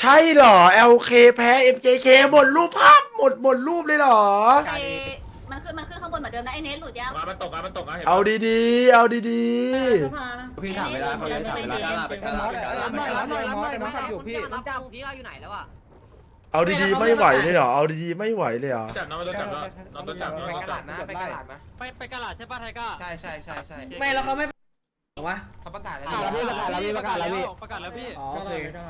ใช่เหรอ LK แพ้ MJK หมดรูปภาพหมดหมดรูปเลยเหรอไอ้มันขึ้นมันขึ้นข้างบนเหมือนเดิมนะไอ้เนสหลุดยังมามันตกมามันตกนะเห็นเอาดีๆ เอาดีพี่ถามเวลาเขาเลยถามเวลาเป็นการเป็นการรับหน่อยรับหน่อยรับหน่อยรับอยู่พี่น้ำดำพี่เขาอยู่ไหนแล้วอะๆ เอาดีๆ ไม่ไหวเลยเหรอ เอาดีๆ ไม่ไหวเลยเหรอ จับน้องมันโดนจับแล้วน้องโดนจับน้องโดนจับนะไปกระดาษนะไปไปกระดาษใช่ป่ะไทก้าใช่ใช่ใช่ใช่ไม่แล้วเขาไม่วะเขาประกาศแล้วประกาศแล้วพี่ประกาศแล้วพี่ อ๋อโอเคต้อง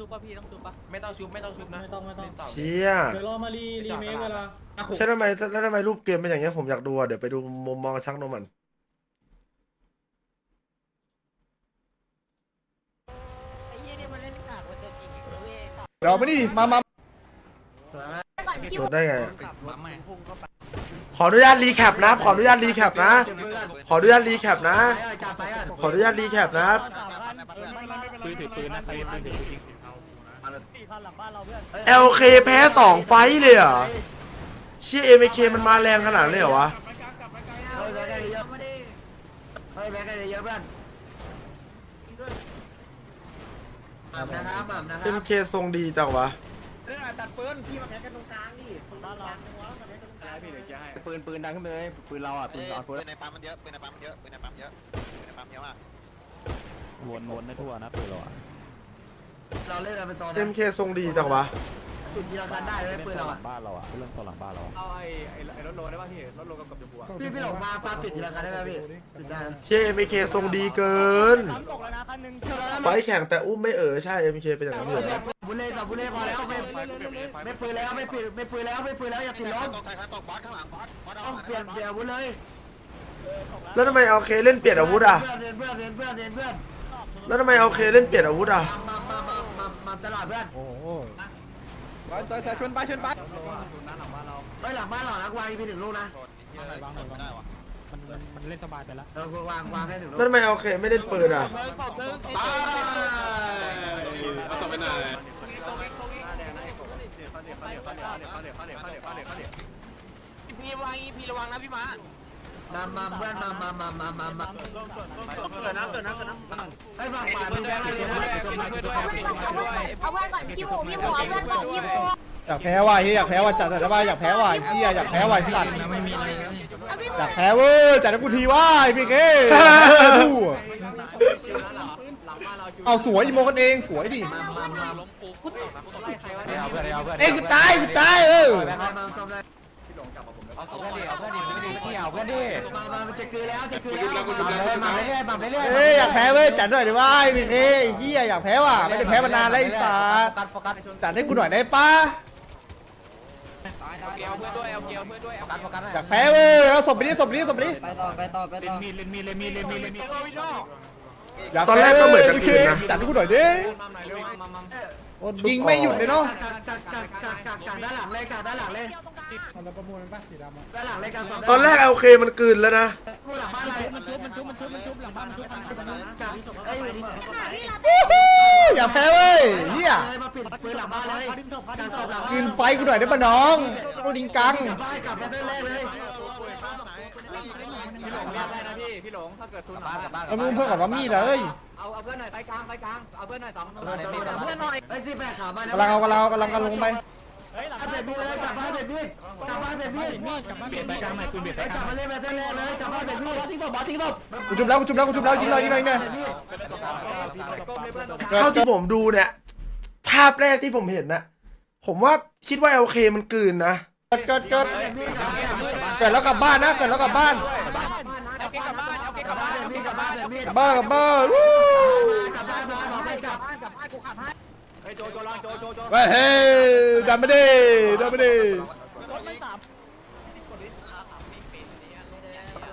ชุบป่ะพี่ต้องชุบป่ะไม่ต้องชุบไม่ต้องชุบนะไม่ต้องไม่ต้องต่อเชี่ยเดี๋ยวรอมารีรีเมคเวลาใช่ทำไมแล้วทำไมรูปเกมเป็นอย่างเงี้ยผมอยากดูอะเดี๋ยวไปดูมุมมองชักนมมันไอ้เหี้ยนี่มันเล่นกากกว่าตัวจริงอีกเว้ยเดี๋ยวมานี่มามาก่อนพี่โดนได้ไงอะปั๊มใหม่ขออนุญาตรีแคปนะขออนุญาตรีแคปนะ ขออนุญาตรีแคปนะ ขออนุญาตรีแคปนะครับ ปืนถือปืนนะใครปืนถือปืน LK แพ้สองไฟต์เลยเหรอเชี่ย MK มันมาแรงขนาดนั้นเลยเหรอวะ เฮ้ยแบกกันเยอะไม่ได้เฮ้ยแบกกันเยอะเพื่อนหม่ำนะครับหม่ำนะครับ MK ทรงดีจังวะตัดปืนพี่มาแพ้กันตรงกลางดิตรงกลางปืนปืนดังขึ้นไปเลยปืนเราอะปืนออฟปืนในปั๊มมันเยอะปืนในปั๊มมันเยอะปืนในปั๊มเยอะปืนในปั๊มเยอะมากวนวนได้ทั่วนะปืนเราอะ เราเล่นกันเป็นโซน MK ทรงดีจังวะจุดทีละคันได้เลยปืนเราอะบ้านเราอะเรื่องตัวหลังบ้านเราเอาไอ้ไอ้รถโลได้ป่ะพี่รถโลกับกับจมูกพี่พี่หลงมาปาปิดทีละคันได้ไหมพี่ปิดได้นะเชี่ย MK ทรงดีเกิน ตกแล้วนะคันหนึ่งไฟต์แข่งแต่อุ้มไม่เออใช่ MK เป็นอย่างนั้นเลยเหรอบุญเล่สับบุญเล่พอแล้วไม่ไม่ปืนแล้วไม่ปืนไม่ปืนแล้วไม่ปืนแล้วอย่าติดล้มตกใครตกบอสข้างหลังบอสบอสเอาต้องเปลี่ยนเปลี่ยนอาวุธเลยแล้วทำไม LK เล่นเปลี่ยนอาวุธอะ เพื่อนเพื่อนเพื่อนเพื่อนเพื่อนเพื่อนแล้วทำไม LK เล่นเปลี่ยนอาวุธอะมามา มามามาตลาดเพื่อนโอ้โหซอยซอยซอยชนไปชนไปเฮ้ยหลังบ้านหล่อนะวางอีพีหนึ่งลูกนะไม่ได้วะมันมันเล่นสบายไปแล้วเออวางวางให้หนึ่งลูกแล้วทำไม LK ไม่เล่นปืนอะเอาสอบไปไหนพี่วางอีพีระวังนะพี่มา มามาเพื่อนมามามามามามาเกิดน้ำเกิดน้ำเกิดน้ำไอ้ฝั่งขวามีแบงค์อะไรนะเอาเพื่อนก่อนพี่หมูพี่หมูเอาเพื่อนก่อนพี่หมูอยากแพ้ว่ะเฮียอยากแพ้ว่ะจัดหน่อยได้ป่ะอยากแพ้ว่ะเฮียอยากแพ้ว่ะสัตว์อยากแพ้เว้ยจัดให้กูทีว่าไอ้พี่เก้ดูเอาสวยอีโมกันเองสวยดิเอาเพื่อนเอาเพื่อนเอ้ยกูตายกูตายเออ มามาซ่อมเลยเอาเพื่อนดิเอาเพื่อนดิเอาเพื่อนดิมามามันจะคือแล้วจะคือแล้วมาเรื่อยมาเรื่อยมาเรื่อยเอ้ยอยากแพ้เว้ยจัดหน่อยดิว่าไอ้พี่เก้เฮียอยากแพ้ว่ะไม่ได้แพ้มานานแล้วไอ้สัสจัดให้กูหน่อยได้ปะอยากแพ้เว้ยเอาศพไปดิศพไปดิศพไปดิไปต่อไปต่อไปต่อมีเลนมีเลนมีเลนมีเลนมีอยากตอนแรกก็เหมือนกันพี่อื่เก้นนะจัดให้กูหน่อยดิ โอ้ยิงไม่หยุดเลยเนาะกักกักกักกักกักกักด้านหลังเลยกักด้านหลังเลยเราประมูลมันป่ะสีดำอะด้านหลังเลยกักสองตอนแรก LK มันกลืนแล้วนะผู้หลังบ้านอะไรมันชุบมันชุบมันชุบมันชุบหลังบ้านมันชุบมันชุบมันชุบกักเอ้ยวู้ฮู้อยากแพ้เว้ยเฮียเลยมาปิดปืนหลังบ้านเลยกักศพหลังกินไฟกูหน่อยได้ปะน้องโดนดิงกังกลับบ้านกลับมาเส้นแรกเลยพี่หลงเรียกได้นะพี่พี่หลงถ้าเกิดซูนบ้านกับบ้านเอามึงเพื่อนก่อนว่ามีดอะเอ้ย เอาเอาเพื่อนหน่อยไฟกลางไฟกลางเอาเพื่อนหน่อยสองเพื่อนหน่อยไอ้สิแปดขาบ้านกำลังเอากำลังเอากำลังกันลงไปเฮ้ยหลังเปลี่ยนมีดเลยกลับบ้านเปลี่ยนมีดกลับบ้านเปลี่ยนมีดมีดกลับบ้านเปลี่ยนไปกลางใหม่ปืนเปลี่ยนไปไปกกลาลังบมาเล่นมาเส้นแรกเลยกลับบ้านเปลี่ยนมีดทิ้งศพบอสทิ้งศพกูจุบแล้วกูจุบแล้วกูจุบแล้วยิงเลยยิงเลยยิงเลยเกิดเท่าเกิที่ดผมดูเนี่ยภาพแรกที่ผมเห็นนะผมว่าคิดว่า LK มันกลืนนะเกิดเกิดเกิดเกิดแล้วกลับบ้านนะเกิดแล้วกลับบ้าน เอาเกกลับบ้านเอาเกกลับบ้านเอาเกกลับบ้านเอาเกกลับบ้านกลับบ้านวู้กลับบ้านมาบอกไปกลับเฮ้ยโจโจลองโจโจโจเว้ยเฮ้ยดันไม่ได้ดันไม่ได้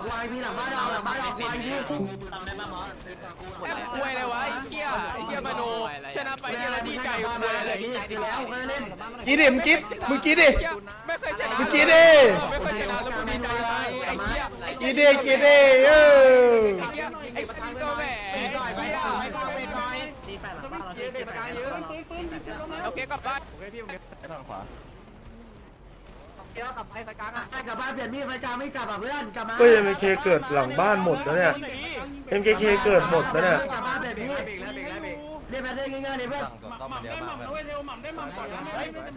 ควายพี่หลังบ้านเราหลังบ้านเราควายพี่คุยเลยวะไอ้เหี้ยไอ้เหี้ยมาโนชนะไปเนี่ยแล้วดีใจคุยอะไรพี่ดีแล้วเคยเล่นกีดิมึงกี้มึงกีดิไม่เคยชนะมึงกีดิไม่เคยชนะแล้วมึงดีใจไอ้เหี้ยกีดิกีดิเออไอ้เหี้ยไอ้ปฏิตัวแหมไอ้เหี้ยโอเคกลับบ้านโอเคพี่ผมเดี๋ยวทางขวาเกี่ยวกับไอ้ไฟกลางอะ กลับบ้านเปลี่ยนมีดไฟกลางไม่กลับอะเพื่อนกลับมาก็ MK เกิดหลังบ้านหมดแล้วเนี่ย MKK เกิดหมดแล้วเนี่ยกลับบ้านเปลี่ยนมีดเบรกแล้วเบรกแล้วเบรกเล่นมาได้ง่ายๆเลยเพื่อนหม่ำได้หม่ำนะเว้ยเทวหม่ำได้หม่ำก่อนนะ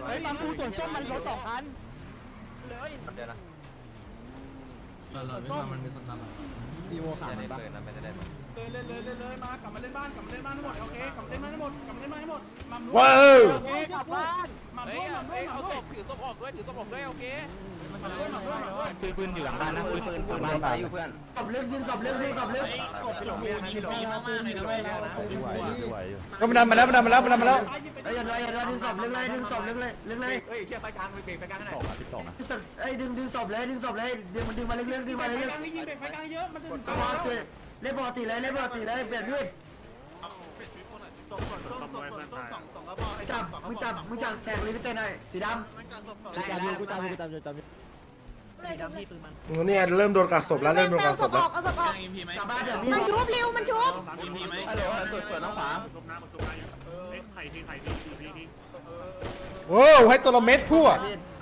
เฮ้ยฟังกูส่วนส้มมันรถสองคันดีโวขาดปะเลยเลยเลยเลยเลยมากลับมาเล่นบ้านกลับมาเล่นบ้านทั้งหมดโอเคกลับมาเล่นบ้านทั้งหมดกลับมาเล่นบ้านทั้งหมดหม่ำว้าว เฮ้ด้ยวยหม่ำด้วเฮ้ยยหเอาม่ำศด้วยพถือศพออกด้วยถือศพออกด้วยโอเคหม่ำด้วยหม่ำด้วยหม่ำด้วยปืนปืนอยู่หลังบ้านนะปืนปืนปืนบ้านตายอยู่เพื่อนศพเรื่องยิงศพเรื่องยิงศพเรื่องก็มันดันมาแล้วมันดันมาแล้วมันดันมาแล้วเฮ้ยอย่าเลยอย่าเลยดึงศพเรื่องเลยดึงศพเรื่องเลยเรื่องเลยเฮ้ยเทียบไปกลางไปเบรกไปกลางไหนดึงศพเอ้ยดึงดึงศพเลยดึงศพเลยดึงมันดึงมาเรื่อยๆดึงไปมาไฟเรื่อยกลางนี่ยิงเบรกไฟกลางเยอะมันจะถึงๆปกติเล่นปกติเลยเล่นปกติเลยเปลี่ยนมีด จับมึงจับมึงจับแทงลิมิเต็ดหน่อยสีดำกูจำอยู่กูจำอยู่กูจำอยู่จำอยู่เนี่ยเริ่มโดนกักศพแล้วเริ่มโดนกักศพแล้วเอาศพออกกลับบ้านเดี๋ยวมีมันชุบเร็วมันชุบฮัลโหลสวนส่วนน้องขวาไข่ที่ไข่ที่ที่ที่โว้ให้ตัวละเม็ดพวก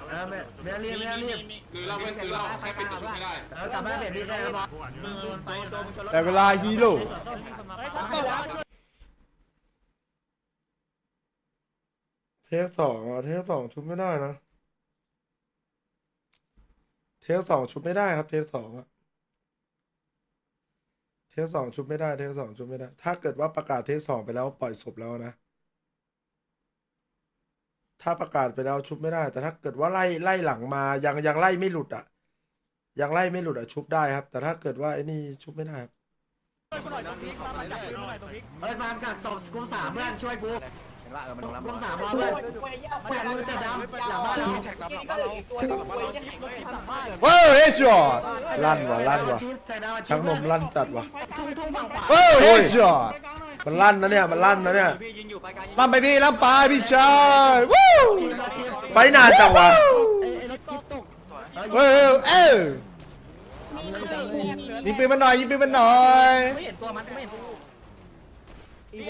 เออไม่ไม่รีบไม่รีบคือเราเป็นคือเราใครเป็นชุบไม่ได้เออกลับบ้านเดี๋ยวมีแค่นั้นพอแต่เวลาฮีโร่ เทคสองอะเทคสองชุบไม่ได้นะ เทคสองชุบไม่ได้ครับ เทคสองอะเทคสองชุบไม่ได้ เทคสองชุบไม่ได้ ถ้าเกิดว่าประกาศเทคสองไปแล้วปล่อยศพแล้วนะ ถ้าประกาศไปแล้วชุบไม่ได้ แต่ถ้าเกิดว่าไล่ไล่หลังมายังยังไล่ไม่หลุดอะ ยังไล่ไม่หลุดอะชุบได้ครับ แต่ถ้าเกิดว่าไอ้นี่ชุบไม่ได้ครับเฮ้ยฟาร์มกักศพกุ้งสามเพื่อนช่วยกู กุ้งสามรอเพื่อนเพื่อนมึงจะดำหลังบ้านเราว้าวเฮดช็อตลั่นว่ะลั่นว่ะแทงดาวชักนมลั่นจัดว่ะทุ่งทุ่งฝั่งขวาว้าวเฮดช็อตมันลั่นนะเนี่ยมันลั่นนะเนี่ยพี่ยิงอยู่ไปกลางลำไปพี่ลำไปพี่ชายวู้ทีมละทีมไฟนานจังวะเว้ยเอ้ยยิงปืนมันหน่อยยิงปืนมันหน่อยไ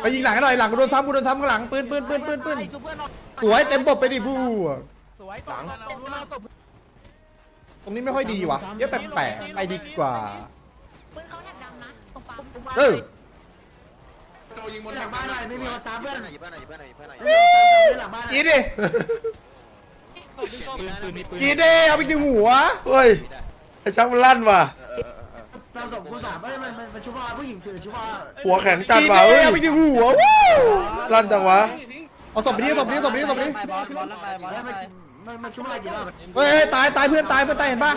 ปยิงหลังให้หน่อยหลังกูโดนทำกูโดนทำข้างหลังปืนปืนปืนปืนปืนสวยเต็มบบไปดิผู้ตรงนี้ไม่ค่อยดีว่ะเยอะแปลกๆไปดีกว่าปืนเขาแท็กดำนะตรงปั๊มเออโจยิงบนหลังบ้านหน่อยไม่มีมาซ้ำเพื่อนหยิบเพื่อนหน่อยหยิบเพื่อนหน่อยหยิบเพื่อนหน่อยไม่มีมาซ้ำเพื่อนหลังบ้านกีดิกีดิเอาไปดึงหัวเฮ้ยไอ้ชักมันลั่นว่ะ ตามศพกุ้งสามเฮ้ยมันมันมันชุบว่าผู้หญิงถือชุบว่าหัวแข็งจัดกีว่ะดิเฮ้ย เอาไปดึงหัววู้ลั่นจังวะ เอาศพไปดิศพไปดิศพไปดิศพไปดิมันมันชุบว่ากี่รอบเฮ้ยเฮ้ยตายตายเพื่อนตายเพื่อนตายเห็นปะ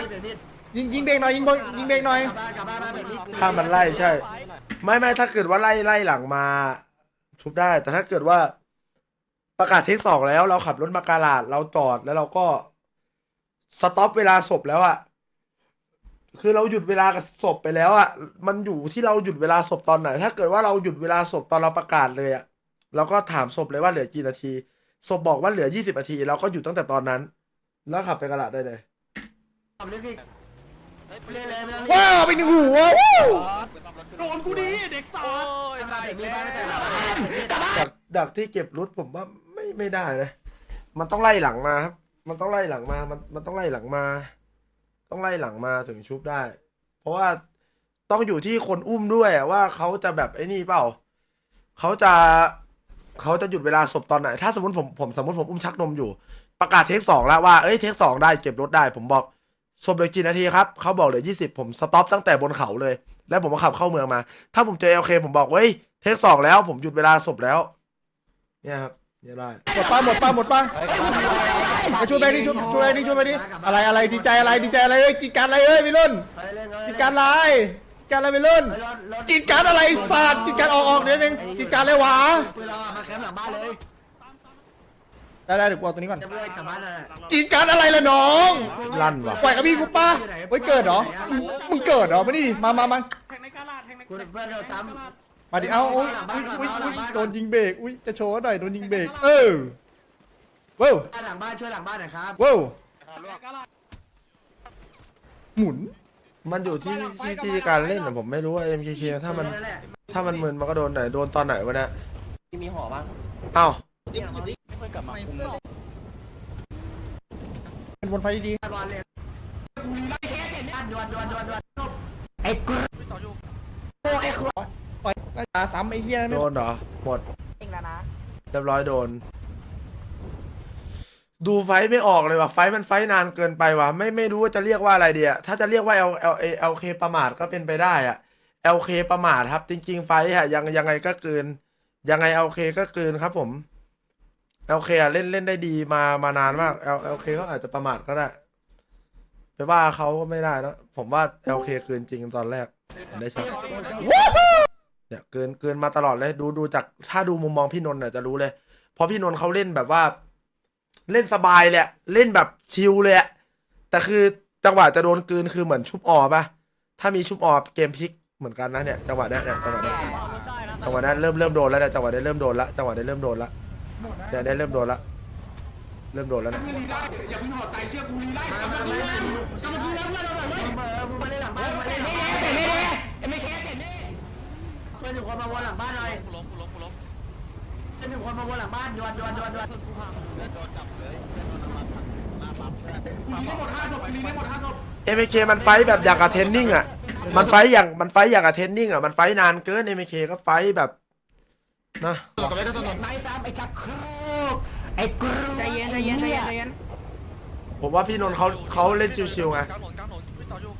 ยิงยิงเบรกหน่อยยิงเบรกยิงเบรกหน่อย กลับบ้านกลับบ้านมาแบบนี้ถ้ามันไล่ใช่ ไม่ไม่ถ้าเกิดว่าไล่ไล่หลังมาชุบได้ แต่ถ้าเกิดว่า ประกาศเทคสองแล้ว เราขับรถมากาลาดเราจอดแล้วเราก็สต็อปเวลาศพแล้วอะ คือเราหยุดเวลากับศพไปแล้วอะมันอยู่ที่เราหยุดเวลาศพตอนไหน ถ้าเกิดว่าเราหยุดเวลาศพตอนเราประกาศเลยอะเราก็ถามศพเลยว่าเหลือกี่นาทีศพบอกว่าเหลือยี่สิบนาทีเราก็หยุดตั้งแต่ตอนนั้น แล้วขับไปกาลาดได้เลยเรื่องอีกเล่นเลยไม่ต้องว้าวเอาไปดึงหัววู้โดนกูดีเด็กสาโอ้ดยตายอีกแล้วดักดักที่เก็บรถผมว่าไม่ไม่ได้นะมันต้องไล่หลังมาครับ มันต้องไล่หลังมา มันมันต้องไล่หลังมา ต้องไล่หลังมาถึงชุบได้ เพราะว่าต้องอยู่ที่คนอุ้มด้วยว่าเขาจะแบบไอ้นี่เปล่าเขาจะเขาจะหยุดเวลาศพตอนไหน ถ้าสมมติผมผมสมมติผมอุ้มชักนมอยู่ ประกาศเทคสองแล้วว่าเอ้ยเทคสองได้เก็บรถได้ ผมบอกศพเหลือกี่นาทีครับเขาบอกเหลือยี่สิบผมสต็อปตั้งแต่บนเขาเลย แล้วผมก็ขับเข้าเมืองมา ถ้าผมเจอโอลเคผมบอกเว้ยเทคสองแล้ว ผมหยุดเวลาศพแล้ว เนี่ยครับ เนี่ยได้หมดป้าหมดป้าหมดป้ามาช่วยไปดิช่วยช่วยไปดิช่วยไปดิอะไรอะไรดีใจอะไรดีใจอะไรเอ้ยกินการอะไรเอ้ยวิรุ่นเล่นเลยกินการอะไรกินการอะไรวิรุ่นกินการอะไรสัตว์กินการออกออกเดี๋ยวนึงกินการอะไรวะปืนเรามาแคมป์หลังบ้านเลยได้ได้เดี๋ยวกูเอาตัวนี้ก่อนจะเพื่อนกลับบ้านเลยกินการอะไรล่ะน้องลั่นว่ะปล่อยกับพี่กูป้าเฮ้ยเกิดเหรอมึงมึงเกิดเหรอมานี่ดิมามามาแทงในกาลาดแทงในกูเพื่อนเราซ้ มาดิ เอ้าอุ้ยอุ้ยอุ้ยอุ้ยโดนยิงเบรก อุ้ยจะโชว์หน่อย โดนยิงเบรก เออเว้าวำหลังบ้านช่วยหลังบ้านหน่อยครับ เว้าวกาลาดหมุน มันอยู่ที่ที่ที่การเล่นอะผมไม่รู้ว่า MKK ถ้ามันนั่นแหละถ้ามันมึนมันก็โดนไหนโดนตอนไหนวะเนี่ยมีห่อบ้างเอ้าเป็นวนไฟดีบอลเลยดวนดวนดวนดวนๆปล่อย ไล่ตาซ้ำไอ้เหี้ยนั่นโดไม่นเหรอ หมดไแล้วนะ เรียบร้อยโดน ดูไฟท์ไม่ออกเลยว่ะ ไฟท์มันไฟท์นานเกินไปว่ะ ไม่ไม่รู้ว่าจะเรียกว่าอะไรเดียถ้าจะเรียกว่า L L A L K ประมาทก็เป็นไปได้อะ L K ประมาทครับ จริง ๆ ไฟท์อะยังยังไงก็เกิน ยังไง L K ก็เกินครับผม L K อะเล่นเล่นได้ดีมามานานมาก L L K ก็อาจจะประมาทก็ได้ไปว่าเขาก็ไม่ได้นะผมว่า L K เกินจริงตอนแรกได้ชัด เนี่ยเกินเกินมาตลอดเลย ดูดูจากถ้าดูมุมมองพี่นนท์เนี่ยจะรู้เลยเพราะพี่นนท์เขาเล่นแบบว่า เล่นสบายเลยอะเล่นแบบชิลเลยอะแต่คือจังหวะจะโดนกลืนคือเหมือนชุบออป่ะถ้ามีชุบออเกมพลิกเหมือนกันนะเนี่ยจังหวะเนี้ยเนี่ยจังหวะเนี้ยจังหวะนั้นเริ่มเริ่มโดนแล้วเนี่ยจังหวะนี้เริ่มโดนละจังหวะนี้เริ่มโดนละเนี่ยเนี่ยเริ่มโดนละเริ่มโดนแล้วนะอย่าเพิ่งถอดใจเชื่อกูรีได้กลับมาดีกลับมาดีแล้วเพื่อนเราหน่อยเว้ยเออมึงมา ลังบ้านยวนยวนยวนยวนเอนโดนจับเลยเพื่อนโดนน้ำมันหน้าปั๊มเอนได้หมดห้าศพกูยิงได้หมดห้าศพเอ็มเคมันไฟท์แบบอย่างกับเทนนิ่งอะ มันไฟท์อย่างมันไฟท์อย่างกับเทนนิ่งอะ มันไฟท์นานเกินเอ็มเคก็ไฟท์แบบนะไม้ซ้ำไอ้ชักโครกไอ้กรูใจเย็นใจเย็นใจเย็นใจเย็นผมว่าพี่นนท์เขาเขาเล่นชิวๆไง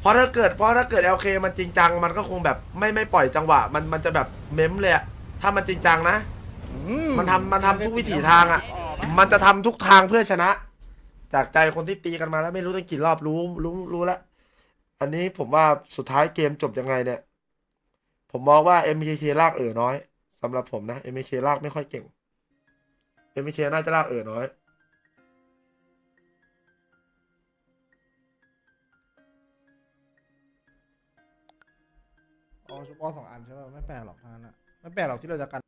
เพราะถ้าเกิดเพราะถ้าเกิด LK มันจริงจัง มันก็คงแบบไม่ไม่ปล่อยจังหวะ มันมันจะแบบเม้มเลยอะถ้ามันจริงจังนะ มันทำมันทำทุกวิถีทางอะมันจะทำทุกทางเพื่อชนะ จากใจคนที่ตีกันมาแล้วไม่รู้ตั้งกี่รอบรู้รู้รู้แล้ว อันนี้ผมว่าสุดท้ายเกมจบยังไงเนี่ย ผมมองว่า MKK ลากเอ๋อน้อยสำหรับผมนะ MKK ลากไม่ค่อยเก่ง MKK น่าจะลากเอ๋อน้อย อ๋อชุบออสองอันใช่ป่ะไม่แปลกหรอกท่านั้นอะไม่แปลกหรอกที่เราจะกัน